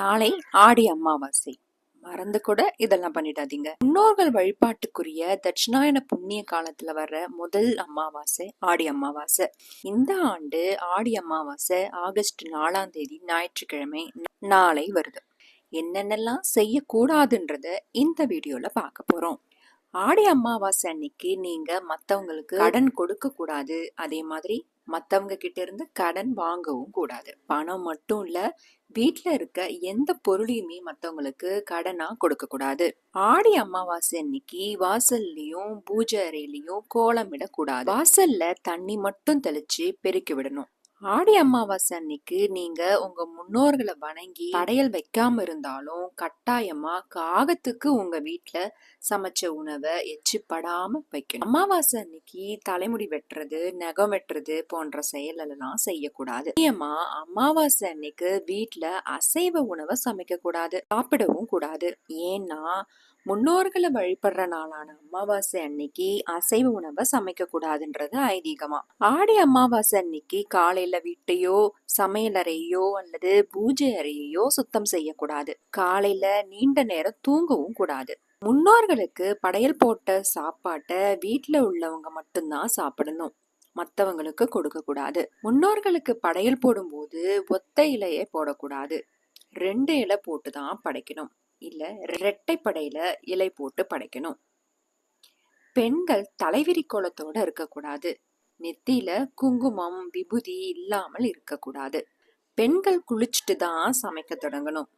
நாளை ஆடி அமாவாசை. மறந்து கூட இதெல்லாம் பண்ணிடாதீங்க. முன்னோர்கள் வழிபாட்டுக்குரிய தட்சிணாயன புண்ணிய காலத்துல வர்ற முதல் அமாவாசை ஆடி அமாவாசை. இந்த ஆண்டு ஆடி அமாவாசை ஆகஸ்ட் நாலாம் தேதி ஞாயிற்றுக்கிழமை நாளை வருது. என்னென்னலாம் செய்யக்கூடாதுன்றத இந்த வீடியோல பார்க்க போறோம். ஆடி அமாவாசை அன்னைக்கு நீங்க மத்தவங்களுக்கு கடன் கொடுக்க கூடாது அதே மாதிரி மற்றவங்க கிட்ட இருந்து கடன் வாங்கவும் கூடாது. பணம் மட்டும் இல்ல வீட்டில் இருக்க எந்த பொருளையுமே மற்றவங்களுக்கு கடனா கொடுக்க கூடாது. ஆடி அமாவாசை அன்னைக்கு வாசல்லையும் பூஜை அறையிலையும் கோலம் விடக்கூடாது. வாசல்ல தண்ணி மட்டும் தெளிச்சு பெருக்கி விடணும். ஆடி அமாவாசை அன்னைக்கு நீங்க உங்க முன்னோர்களை வணங்கி படையல் வைக்காம இருந்தாலும் கட்டாயமா காகத்துக்கு உங்க வீட்டுல சமைச்ச உணவை எச்சிப்படாம வைக்கணும். அமாவாசை அன்னைக்கு தலைமுடி வெட்டுறது நகம் வெட்டுறது போன்ற செயல் எல்லாம் செய்யக்கூடாது. முக்கியமா அமாவாசை அன்னைக்கு வீட்டுல அசைவ உணவை சமைக்க கூடாது சாப்பிடவும் கூடாது. ஏன்னா முன்னோர்களை வழிபடுற நாளான அமாவாசை அன்னைக்கு அசைவ உணவை சமைக்க கூடாதுன்றது ஐதீகமா. ஆடி அமாவாசை அன்னைக்கு காலையில வீட்டையோ சமையலறையோ அல்லது பூஜை அறையையோ சுத்தம் செய்யக்கூடாது. காலையில நீண்ட நேரம் தூங்கவும் கூடாது. முன்னோர்களுக்கு படையல் போட்ட சாப்பாட்டை வீட்டில் உள்ளவங்க மட்டும்தான் சாப்பிடணும். மற்றவங்களுக்கு கொடுக்க கூடாது முன்னோர்களுக்கு படையல் போடும்போது ஒத்த இலையை போடக்கூடாது. ரெண்டு இலை போட்டு தான் படைக்கணும். இல்ல ரெட்டை படையில இலை போட்டு படைக்கணும். பெண்கள் தலைவிரி கோலத்தோட இருக்கக்கூடாது. நெத்தியில குங்குமம் விபூதி இல்லாமல் இருக்கக்கூடாது. பெண்கள் குளிச்சுட்டு தான் சமைக்க தொடங்கணும்.